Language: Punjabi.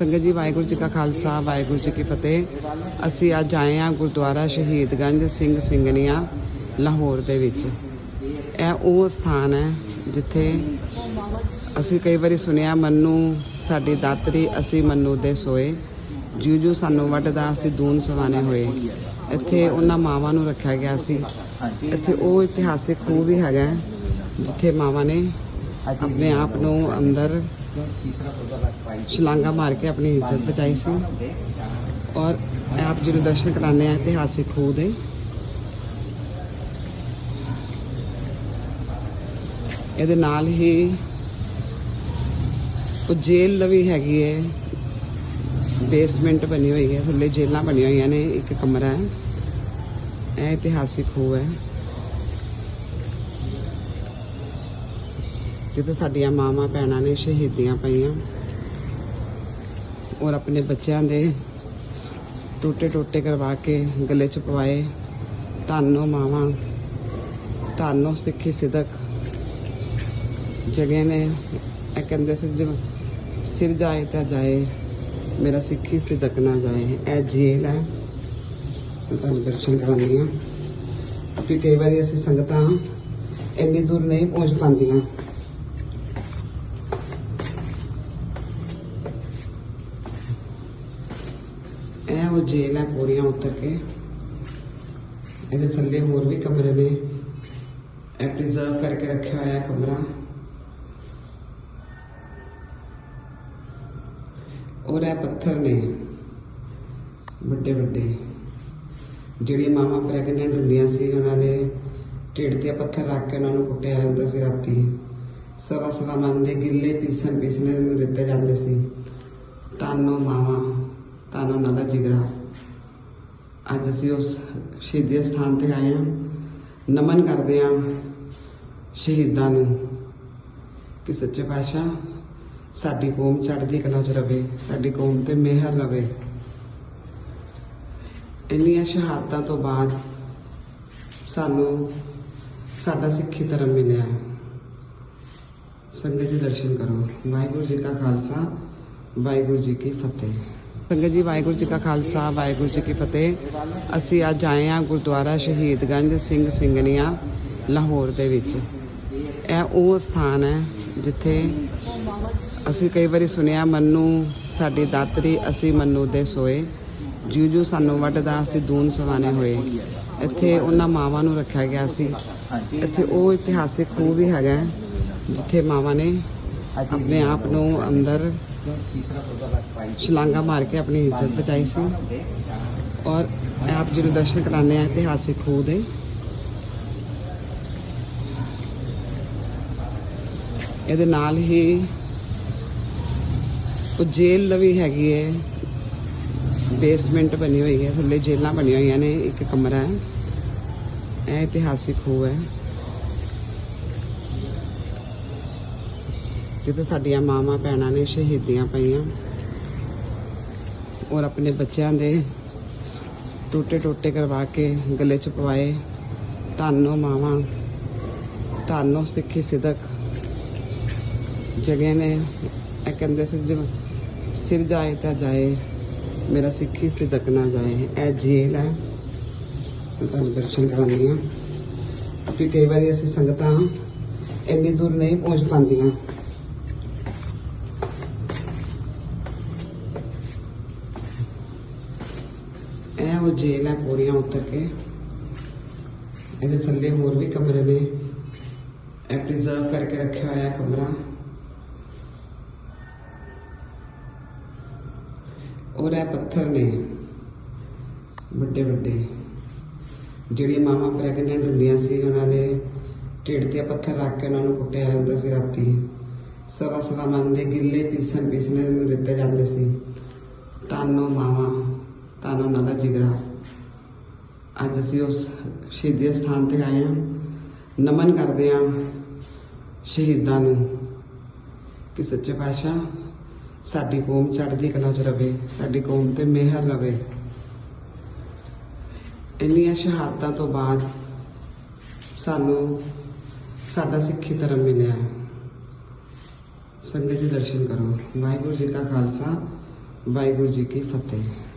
ਸੰਗਤ ਜੀ, ਵਾਹਿਗੁਰੂ ਜੀ ਕਾ ਖਾਲਸਾ, ਵਾਹਿਗੁਰੂ ਜੀ ਕੀ ਫਤਿਹ। ਅਸੀਂ ਅੱਜ ਆਏ ਹਾਂ ਗੁਰਦੁਆਰਾ ਸ਼ਹੀਦਗੰਜ ਸਿੰਘ ਸਿੰਘਣੀਆਂ, ਲਾਹੌਰ ਦੇ ਵਿੱਚ। ਇਹ ਉਹ ਸਥਾਨ ਹੈ ਜਿੱਥੇ ਅਸੀਂ ਕਈ ਵਾਰੀ ਸੁਣਿਆ, ਮੰਨੂ ਸਾਡੀ ਦਾਤਰੀ, ਅਸੀਂ ਮੰਨੂ ਦੇ ਸੋਏ। ਜਿਉ ਜਿਉ ਸਾਨੂੰ ਵੱਢਦਾ, ਅਸੀਂ ਦੂਨ ਸਵਾਨੇ ਹੋਏ। ਇੱਥੇ ਉਹਨਾਂ ਮਾਵਾਂ ਨੂੰ ਰੱਖਿਆ ਗਿਆ ਸੀ। ਇੱਥੇ ਉਹ ਇਤਿਹਾਸਿਕ ਖੂਹ ਵੀ ਹੈਗਾ ਜਿੱਥੇ ਮਾਵਾਂ ਨੇ ਆਪਣੇ ਆਪ ਨੂੰ ਅੰਦਰ ਛਲਾਂਗਾ ਮਾਰ ਕੇ ਆਪਣੀ ਇੱਜ਼ਤ ਬਚਾਈ ਸੀ। ਔਰ ਆਪ ਜੀ ਨੂੰ ਦਰਸ਼ਨ ਕਰਾਣੇ ਆ ਇਤਿਹਾਸਿਕ ਖੂਹ ਦੇ। ਇਹਦੇ ਨਾਲ ਹੀ ਉਹ ਜੇਲ੍ਹ ਵੀ ਹੈਗੀ ਹੈ। ਬੇਸਮੈਂਟ ਬਣੀ ਹੋਈ ਹੈ, ਥੱਲੇ ਜੇਲ੍ਹਾਂ ਬਣੀਆਂ ਹੋਈਆਂ ਨੇ, ਇੱਕ ਕਮਰਾ ਹੈ। ਇਹ ਇਤਿਹਾਸਿਕ ਖੂਹ ਹੈ। ਜਿੱਥੇ ਸਾਡੀਆਂ ਮਾਵਾਂ ਭੈਣਾਂ ਨੇ ਸ਼ਹੀਦੀਆਂ ਪਾਈਆਂ। ਔਰ ਆਪਣੇ ਬੱਚਿਆਂ ਦੇ ਟੋਟੇ ਟੋਟੇ ਕਰਵਾ ਕੇ ਗਲੇ ਚ ਪਵਾਏ। ਧੰਨੋ ਮਾਵਾਂ, ਧੰਨੋ ਸਿੱਖੀ ਸਿਦਕ। ਜਗ੍ਹਾ ਨੇ ਇਹ ਕਹਿੰਦੇ ਸੀ, ਜਿਵੇਂ ਸਿਰ ਜਾਏ ਤਾਂ ਜਾਏ, ਮੇਰਾ ਸਿੱਖੀ ਸਿਦਕ ਨਾ ਜਾਏ। ਇਹ ਜੇਲ੍ਹ ਹੈ। ਮੈਂ ਤੁਹਾਨੂੰ ਦਰਸ਼ਨ ਕਰਾਉਂਦੀ ਹਾਂ। ਕਿ ਕਈ ਵਾਰੀ ਅਸੀਂ ਸੰਗਤਾਂ ਇੰਨੀ ਦੂਰ ਨਹੀਂ ਪਹੁੰਚ ਪਾਉਂਦੀਆਂ। ਉਹ ਜੇਲ ਹੈ ਪੌੜੀਆਂ ਉਤਰ ਕੇ। ਇਹਦੇ ਥੱਲੇ ਹੋਰ ਵੀ ਕਮਰੇ ਨੇ। ਇਹ ਪ੍ਰੀਜ਼ਰਵ ਕਰਕੇ ਰੱਖਿਆ ਹੋਇਆ ਕਮਰਾ। ਔਰ ਇਹ ਪੱਥਰ ਨੇ ਵੱਡੇ ਵੱਡੇ ਜਿਹੜੀ ਮਾਵਾਂ ਪ੍ਰੈਗਨੈਂਟ ਹੁੰਦੀਆਂ ਸੀ, ਉਹਨਾਂ ਦੇ ਢਿੱਡ ਤੇ ਪੱਥਰ ਰੱਖ ਕੇ ਉਹਨਾਂ ਨੂੰ ਕੁੱਟਿਆ ਜਾਂਦਾ ਸੀ ਰਾਤੀ। ਸਵਾ ਸਵਾ ਮਨ ਦੇ ਗਿੱਲੇ ਪੀਸਣ ਪੀਸਣੇ ਨੂੰ ਦਿੱਤੇ ਜਾਂਦੇ ਸੀ। ਤਾਨੋ ਮਾਵਾਂ ਤਾਨੋ ਉਹਨਾਂ ਦਾ ਜਿਗਰਾ। ਅੱਜ ਅਸੀਂ ਉਸ ਸ਼ਹੀਦੀ ਸਥਾਨ ਤੇ ਆਏ ਹਾਂ। ਨਮਨ ਕਰਦੇ ਹਾਂ ਸ਼ਹੀਦਾਂ ਨੂੰ ਕਿ ਸੱਚੇ ਪਾਤਸ਼ਾਹ, ਸਾਡੀ ਕੌਮ ਚੜ੍ਹਦੀ ਕਲਾ 'ਚ ਰਵੇ, ਸਾਡੀ ਕੌਮ ਤੇ ਮਿਹਰ ਰਵੇ। ਇੰਨੀਆਂ ਸ਼ਹਾਦਤਾਂ ਤੋਂ ਬਾਅਦ ਸਾਨੂੰ ਸਾਡਾ ਸਿੱਖੀ ਧਰਮ ਮਿਲਿਆ। ਸੰਗਤ ਜੀ ਦਰਸ਼ਨ ਕਰੋ। ਵਾਹਿਗੁਰੂ ਜੀ ਕਾ ਖਾਲਸਾ, ਵਾਹਿਗੁਰੂ ਜੀ ਕੀ ਫਤਿਹ। ਸੰਗਤ ਜੀ, ਵਾਹਿਗੁਰੂ ਜੀ ਕਾ ਖਾਲਸਾ, ਵਾਹਿਗੁਰੂ ਜੀ ਕੀ ਫਤਿਹ। ਅਸੀਂ ਅੱਜ ਆਏ ਹਾਂ ਗੁਰਦੁਆਰਾ ਸ਼ਹੀਦਗੰਜ ਸਿੰਘ ਸਿੰਘਣੀਆਂ, ਲਾਹੌਰ ਦੇ ਵਿੱਚ। ਇਹ ਉਹ ਸਥਾਨ ਹੈ ਜਿੱਥੇ ਅਸੀਂ ਕਈ ਵਾਰੀ ਸੁਣਿਆ, ਮੰਨੂ ਸਾਡੀ ਦਾਤਰੀ, ਅਸੀਂ ਮੰਨੂ ਦੇ ਸੋਏ। ਜਿਉ ਜਿਉ ਸਾਨੂੰ ਵੱਢਦਾ, ਅਸੀਂ ਦੂਨ ਸਵਾਨੇ ਹੋਏ। ਇੱਥੇ ਉਹਨਾਂ ਮਾਵਾਂ ਨੂੰ ਰੱਖਿਆ ਗਿਆ ਸੀ। ਇੱਥੇ ਉਹ ਇਤਿਹਾਸਿਕ ਖੂਹ ਵੀ ਹੈਗਾ ਜਿੱਥੇ ਮਾਵਾਂ ਨੇ ਆਪਣੇ ਆਪ ਨੂੰ ਅੰਦਰ ਛਲਾਂਗਾ ਮਾਰ ਕੇ ਆਪਣੀ ਇੱਜ਼ਤ ਬਚਾਈ ਸੀ। ਔਰ ਆਪ ਜੀ ਨੂੰ ਦਰਸ਼ਨ ਕਰਾਣੇ ਆ ਇਤਿਹਾਸਿਕ ਖੂਹ ਦੇ। ਇਹਦੇ ਨਾਲ ਹੀ ਉਹ ਜੇਲ੍ਹ ਵੀ ਹੈਗੀ ਹੈ। ਬੇਸਮੈਂਟ ਬਣੀ ਹੋਈ ਹੈ, ਥੱਲੇ ਜੇਲਾਂ ਬਣੀਆਂ ਹੋਈਆਂ ਨੇ, ਇੱਕ ਕਮਰਾ ਹੈ। ਇਹ ਇਤਿਹਾਸਿਕ ਖੂਹ ਹੈ। ਜਿੱਥੇ ਸਾਡੀਆਂ ਮਾਵਾਂ ਭੈਣਾਂ ਨੇ ਸ਼ਹੀਦੀਆਂ ਪਈਆਂ। ਔਰ ਆਪਣੇ ਬੱਚਿਆਂ ਦੇ ਟੋਟੇ ਟੋਟੇ ਕਰਵਾ ਕੇ ਗਲੇ ਚ ਪਵਾਏ। ਧੰਨੋ ਮਾਵਾਂ, ਧੰਨੋ ਸਿੱਖੀ ਸਿਦਕ। ਜਗ੍ਹਾ ਨੇ ਇਹ ਕਹਿੰਦੇ ਸੀ, ਜਿਵੇਂ ਸਿਰ ਜਾਏ ਤਾਂ ਜਾਏ, ਮੇਰਾ ਸਿੱਖੀ ਸਿਦਕ ਨਾ ਜਾਏ। ਇਹ ਜੇਲ ਹੈ। ਮੈਂ ਤੁਹਾਨੂੰ ਦਰਸ਼ਨ ਕਰਾਉਂਦੀ ਹਾਂ। ਕਿ ਕਈ ਵਾਰੀ ਅਸੀਂ ਸੰਗਤਾਂ ਇੰਨੀ ਦੂਰ ਨਹੀਂ ਪਹੁੰਚ ਪਾਉਂਦੀਆਂ। ਉਹ ਜੇਲ੍ਹ ਹੈ ਪੌੜੀਆਂ ਉਤਰ ਕੇ। ਇਹਦੇ ਥੱਲੇ ਹੋਰ ਵੀ ਕਮਰੇ ਨੇ। ਇਹ ਪ੍ਰੀਜ਼ਰਵ ਕਰਕੇ ਰੱਖਿਆ ਹੋਇਆ ਕਮਰਾ। ਔਰ ਇਹ ਪੱਥਰ ਨੇ ਵੱਡੇ ਵੱਡੇ ਜਿਹੜੀ ਮਾਵਾਂ ਪ੍ਰੈਗਨੈਂਟ ਹੁੰਦੀਆਂ ਸੀ, ਉਹਨਾਂ ਦੇ ਢਿੱਡ ਤੇ ਪੱਥਰ ਰੱਖ ਕੇ ਉਹਨਾਂ ਨੂੰ ਕੁੱਟਿਆ ਜਾਂਦਾ ਸੀ ਰਾਤੀ। ਸਵਾ ਸਵਾ ਮਨ ਦੇ ਗਿੱਲੇ ਪੀਸਣ ਪੀਸਣੇ ਨੂੰ ਦਿੱਤੇ ਜਾਂਦੇ ਸੀ। ਤਾਨੋ ਮਾਵਾਂ। ਤਾਨੋ ਉਹਨਾਂ ਦਾ ਜਿਗਰਾ। ਅੱਜ ਅਸੀਂ ਉਸ ਸ਼ਹੀਦੀ ਸਥਾਨ ਤੇ ਆਏ ਹਾਂ। ਨਮਨ ਕਰਦੇ ਹਾਂ ਸ਼ਹੀਦਾਂ ਨੂੰ ਕਿ ਸੱਚੇ ਪਾਤਸ਼ਾਹ, ਸਾਡੀ ਕੌਮ ਚੜ੍ਹਦੀ ਕਲਾ 'ਚ ਰਵੇ, ਸਾਡੀ ਕੌਮ ਤੇ ਮਿਹਰ ਰਵੇ। ਇੰਨੀਆਂ ਸ਼ਹਾਦਤਾਂ ਤੋਂ ਬਾਅਦ ਸਾਨੂੰ ਸਾਡਾ ਸਿੱਖੀ ਧਰਮ ਮਿਲਿਆ। ਸੰਗਤ ਜੀ ਦਰਸ਼ਨ ਕਰੋ। ਵਾਹਿਗੁਰੂ ਜੀ ਕਾ ਖਾਲਸਾ, ਵਾਹਿਗੁਰੂ ਜੀ ਕੀ ਫਤਿਹ।